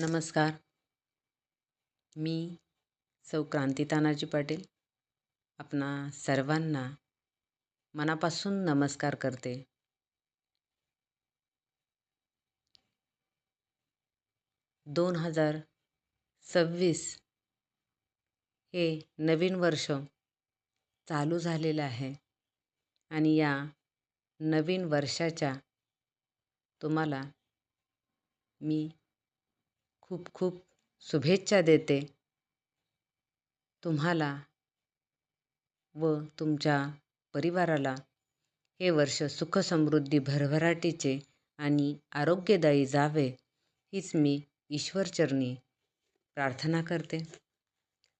नमस्कार. मी सौ क्रांती तानाजी पाटील आपणा सर्वांना मनापासून नमस्कार करते. दोन हजार सव्वीस हे नवीन वर्ष चालू झालेलं आहे आणि या नवीन वर्षाच्या तुम्हाला मी खूप खूप शुभेच्छा देते तुम्हाला व तुमच्या परिवाराला. हे वर्ष सुख समृद्धी भरभराटीचे आणि आरोग्यदायी जावे हीच मी ईश्वरचरणी प्रार्थना करते.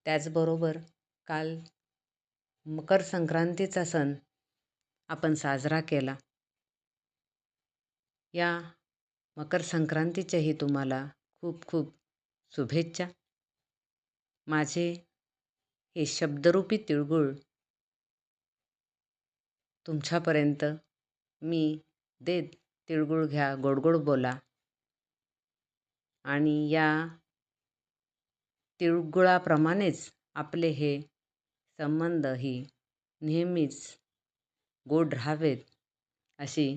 त्याचबरोबर काल मकर संक्रांतीचा सण आपण साजरा केला. या मकर संक्रांतीच्याही तुम्हाला खूप खूप शुभेच्छा. माझे हे शब्दरूपी तिळगुळ तुमच्यापर्यंत मी देत तिळगुळ घ्या गोडगोड बोला. आणि या तिळगुळाप्रमाणेच आपले हे संबंध ही नेहमीच गोड राहावेत अशी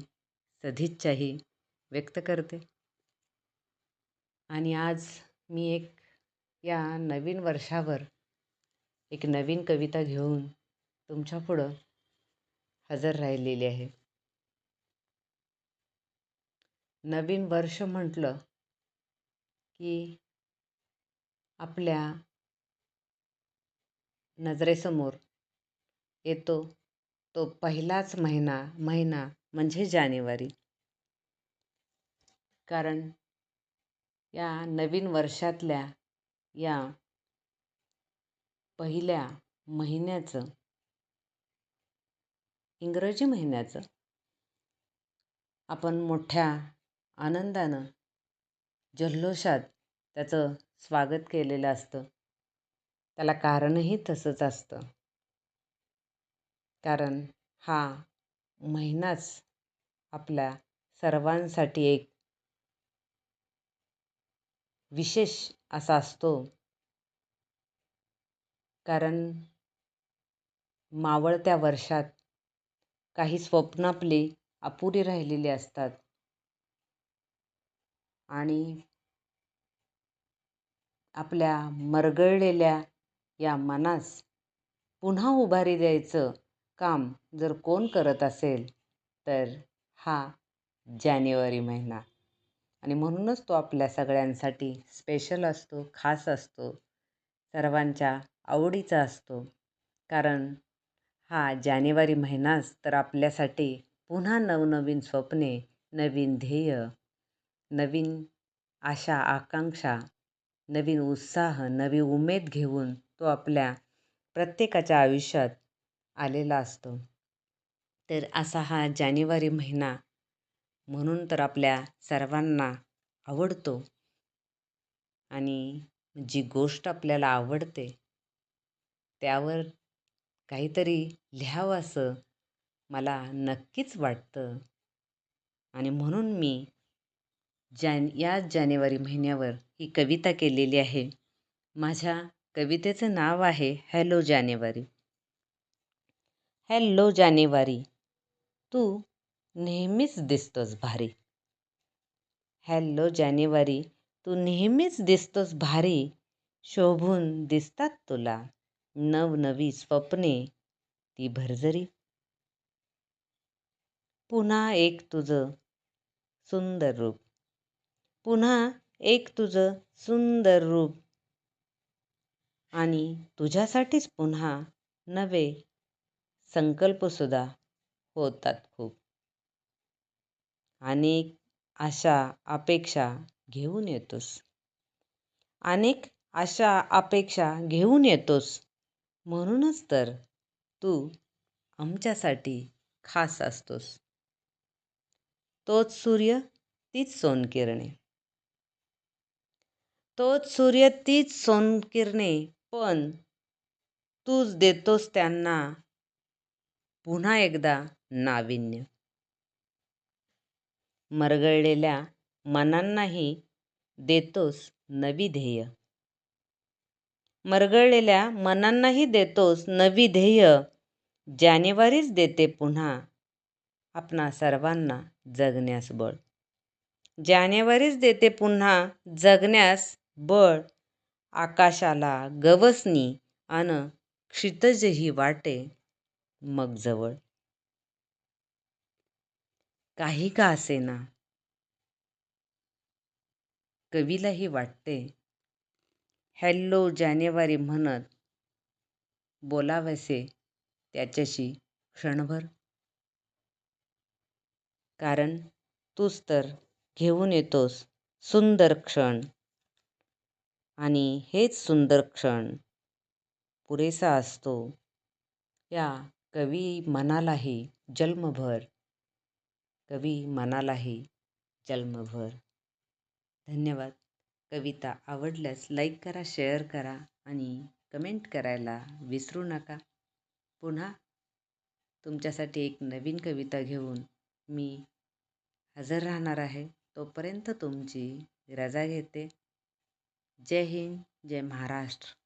सदिच्छाही व्यक्त करते. आणि आज मी एक या नवीन वर्षावर एक नवीन कविता घेऊन तुमच्यापुढं हजर राहिलेली आहे. नवीन वर्ष म्हटलं की आपल्या नजरेसमोर येतो तो पहिलाच महिना महिना म्हणजे जानेवारी. कारण या नवीन वर्षातल्या या पहिल्या महिन्याचं इंग्रजी महिन्याचं आपण मोठ्या आनंदानं जल्लोषात त्याचं स्वागत केलेलं असतं. त्याला कारणही तसंच असतं. कारण हा महिनाच आपल्या सर्वांसाठी एक विशेष असा असतो. कारण मावळत्या वर्षात काही स्वप्न आपली अपुरी राहिलेली असतात. आणि आपल्या मरगळलेल्या या मनास पुन्हा उभारी द्यायचं काम जर कोण करत असेल तर हा जानेवारी महिना. आणि म्हणूनच तो आपल्या सगळ्यांसाठी स्पेशल असतो खास असतो सर्वांच्या आवडीचा असतो. कारण हा जानेवारी महिनाच तर आपल्यासाठी पुन्हा नवनवीन स्वप्ने नवीन ध्येय नवीन आशा आकांक्षा नवीन उत्साह नवी उमेद घेऊन तो आपल्या प्रत्येकाच्या आयुष्यात आलेला असतो. तर असा हा जानेवारी महिना म्हणून तर आपल्या सर्वांना आवडतो. आणि जी गोष्ट आपल्याला आवडते त्यावर काहीतरी लिहावं असं मला नक्कीच वाटतं. आणि म्हणून मी जान या जानेवारी महिन्यावर ही कविता केलेली आहे. माझ्या कवितेचं नाव आहे हॅलो जानेवारी. हॅलो जानेवारी तू नेहमीच दिसतोस भारी. हॅलो जानेवारी. तू नेहमीच दिसतोस भारी. शोभून दिसतात तुला नवनवी स्वप्ने. ती भरजरी पुन्हा एक तुझं सुंदर रूप. पुन्हा एक तुझं सुंदर रूप. आणि तुझ्यासाठीच पुन्हा नवे संकल्पसुद्धा होतात खूप. अनेक आशा अपेक्षा घेऊन येतोस. अनेक आशा अपेक्षा घेऊन येतोस. म्हणूनच तर तू आमच्यासाठी खास असतोस. तोच सूर्य तीच सोनकिरणे. तोच सूर्य तीच सोनकिरणे पण तूच देतोस त्यांना पुन्हा एकदा नाविन्य. मरगळलेल्या मनांनाही देतोस नवी ध्येय. मरगळलेल्या मनांनाही देतोस नवी ध्येय. जानेवारीच देते पुन्हा आपणा सर्वांना जगण्यास बळ. जानेवारीच देते पुन्हा जगण्यास बळ. आकाशाला गवसणी अन क्षितजही वाटे मग जवळ. काही का असेना. कवीलाही वाटते. हॅलो जानेवारी म्हणत बोलावेसे त्याच्याशी क्षणभर. कारण तूच तर घेऊन येतोस सुंदर क्षण. आणि हेच सुंदर क्षण पुरेसा असतो. या कवी मनालाही जन्मभर कवी मनालाही जन्मभर. धन्यवाद. कविता आवडल्यास लाईक करा शेअर करा आणि कमेंट करायला विसरू नका. पुन्हा तुमच्यासाठी एक नवीन कविता घेऊन मी हजर राहणार आहे. तोपर्यंत तुमची रजा घेते. जय हिंद जय महाराष्ट्र.